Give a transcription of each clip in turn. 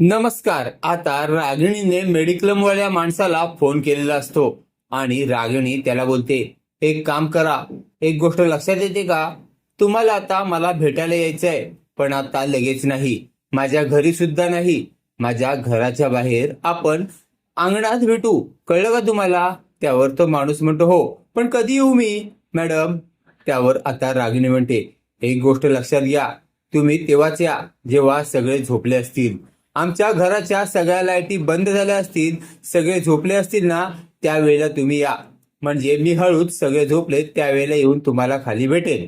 नमस्कार. आता रागिणीने मेडिक्लमवाल्या माणसाला फोन केलेला असतो. आणि रागिणी त्याला बोलते एक काम करा एक गोष्ट लक्षात येते का? तुम्हाला आता मला भेटायला यायचंय पण आता लगेच नाही. माझ्या घरी सुद्धा नाही. माझ्या घराच्या बाहेर आपण अंगणात भेटू. कळलं का तुम्हाला? त्यावर तो माणूस म्हणतो हो पण कधी येऊ मी? मॅडम त्यावर आता रागिणी म्हणते एक गोष्ट लक्षात घ्या. तुम्ही तेव्हाच या जेव्हा सगळे झोपले असतील. आमच्या घराच्या सगळ्या लाईटी बंद झाल्या असतील सगळे झोपले असतील ना त्यावेळेला तुम्ही या. म्हणजे मी हळूच सगळे झोपले त्यावेळेला येऊन तुम्हाला खाली भेटेल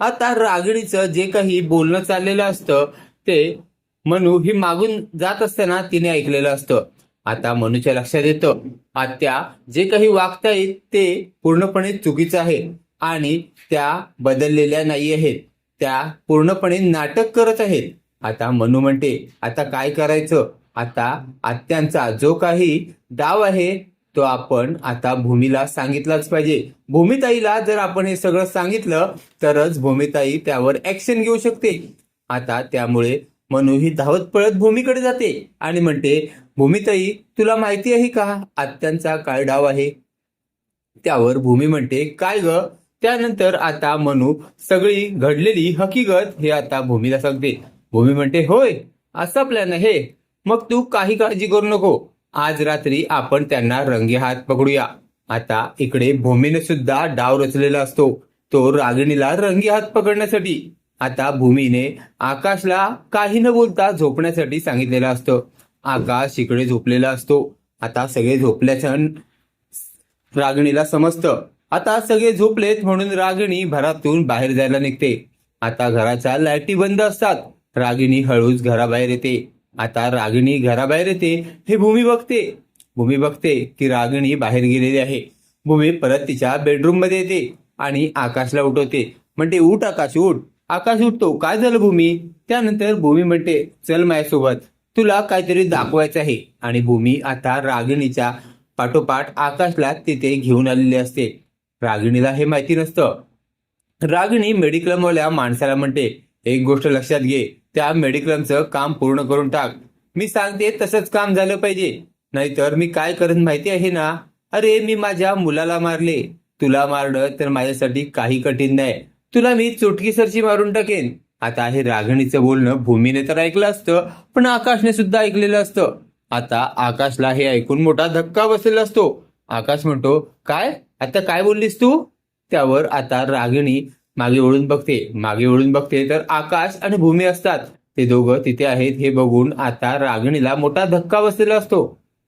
आता रागिणीचं जे काही बोलणं चाललेलं असतं ते मनू ही मागून जात असताना तिने ऐकलेलं असतं. आता मनूच्या लक्षात येतं आत्या जे काही वागतायत ते पूर्णपणे चुकीचं आहे आणि त्या बदललेल्या नाही आहेत त्या पूर्णपणे नाटक करत आहेत. आता मनू म्हणते आता काय करायचं? आता आत्यांचा जो काही डाव आहे तो आपण आता भूमीला सांगितलाच पाहिजे. भूमिताईला जर आपण हे सगळं सांगितलं तरच भूमिताई त्यावर ऍक्शन घेऊ शकते. आता त्यामुळे मनू ही धावत पळत भूमीकडे जाते आणि म्हणते भूमिताई तुला माहिती आहे का? आत्यांचा काय डाव आहे? त्यावर भूमी म्हणते काय ग? त्यानंतर आता मनू सगळी घडलेली हकीकत हे आता भूमीला सांगते. भूमी म्हणते होय असा प्लॅन आहे. मग तू काही काळजी करू नको. आज रात्री आपण त्यांना रंगे हात पकडूया. आता इकडे भूमीने सुद्धा डाव रचलेला असतो तो रागिणीला रंगे हात पकडण्यासाठी. आता भूमीने आकाशला काही न बोलता झोपण्यासाठी सांगितलेलं असतं. आकाश इकडे झोपलेला असतो. आता सगळे झोपल्याच्या रागिणीला समजतं. आता सगळे झोपलेत म्हणून रागिणी घरातून बाहेर जायला निघते. आता घराच्या लाईटी बंद असतात. रागिणी हळूच घराबाहेर येते. आता रागिणी घराबाहेर येते हे भूमी बघते. भूमी बघते की रागिणी बाहेर गेलेली आहे. भूमी परत तिच्या बेडरूममध्ये येते आणि आकाशला उठवते. म्हणते उठ आकाश उठ. आकाश उठतो. काय झालं भूमी? त्यानंतर भूमी म्हणते चल माझ्यासोबत. तुला काहीतरी दाखवायचं आहे. आणि भूमी आता रागिणीच्या पाठोपाठ आकाशला तिथे घेऊन आलेली असते. रागिणीला हे माहिती नसतं. रागिणी मेडिकलमवल्या माणसाला म्हणते एक गोष्ट लक्षात घे त्या मेडिक्लमचं काम पूर्ण करून टाक. मी सांगते तसंच काम झालं पाहिजे. नाहीतर मी काय करेन माहिती आहे ना? अरे मी माझ्या मुलाला मारले. तुला मारलं तर माझ्यासाठी काही कठीण नाही. तुला मी चुटकी सरशी मारून टाकेन. आता हे रागिणीचं बोलणं भूमीने तर ऐकलं असतं पण आकाशने सुद्धा ऐकलेलं असतं. आता आकाशला हे ऐकून मोठा धक्का बसलेला असतो. आकाश म्हणतो काय? आता काय बोललीस तू? त्यावर आता रागिणी मागे वळून बघते मागे वळून बघते तर आकाश आणि भूमी असतात. ते दोघं तिथे आहेत हे बघून आता रागिणीला मोठा धक्का बसलेला असतो.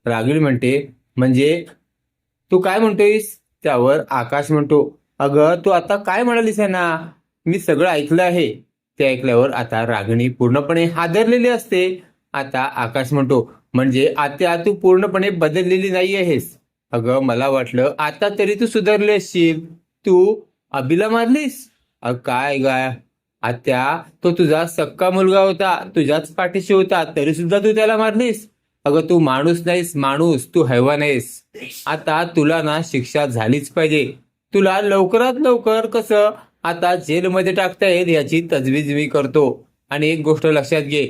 रागिणी म्हणते म्हणजे तू काय म्हणतोयस? त्यावर आकाश म्हणतो अगं तू आता काय म्हणालीस आहे ना मी सगळं ऐकलं आहे. ते ऐकल्यावर आता रागिणी पूर्णपणे हादरलेली असते. आता आकाश म्हणतो म्हणजे आता तू पूर्णपणे बदललेली नाही आहेस. अगं मला वाटलं आता तरी तू सुधारली असशील. तू अभिला मारलीस? अगं काय गाय आत्या तो तुझा सक्का मुलगा होता. तुझ्याच पाठीशी होता. तरी सुद्धा तू त्याला मारलीस. अगं तू माणूस नाहीस माणूस. तू हैवान आहेस आता तुला ना शिक्षा झालीच पाहिजे. तुला लवकरात लवकर कसं आता जेलमध्ये टाकता येईल याची तजवीज मी करतो. आणि एक गोष्ट लक्षात घे.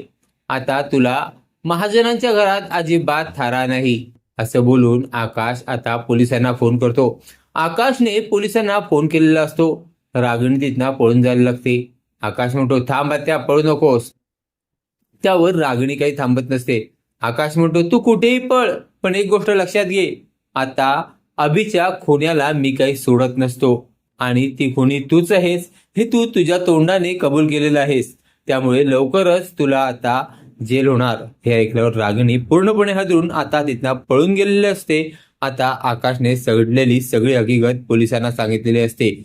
आता तुला महाजनांच्या घरात अजिबात थारा नाही. असं बोलून आकाश आता पोलिसांना फोन करतो. आकाशने पोलिसांना फोन केलेला असतो. रागिणी तिथनं पळून जायला लागते. आकाश म्हणतो थांब त्या पळू नकोस. त्यावर रागिणी काही थांबत नसते. आकाश म्हणतो तू कुठेही पळ पण एक गोष्ट लक्षात घे. आता अभिच्या खुण्याला मी काही सोडत नसतो. आणि ती खुणी तूच आहेस हे तू तुझ्या तोंडाने कबूल केलेलं आहेस. त्यामुळे लवकरच तुला आता जेल होणार. हे ऐकल्यावर रागिणी पूर्णपणे हादरून आता तिथनं पळून गेलेले असते. आता आकाशने सगळलेली सगळी हकीकत पोलिसांना सांगितलेली असते.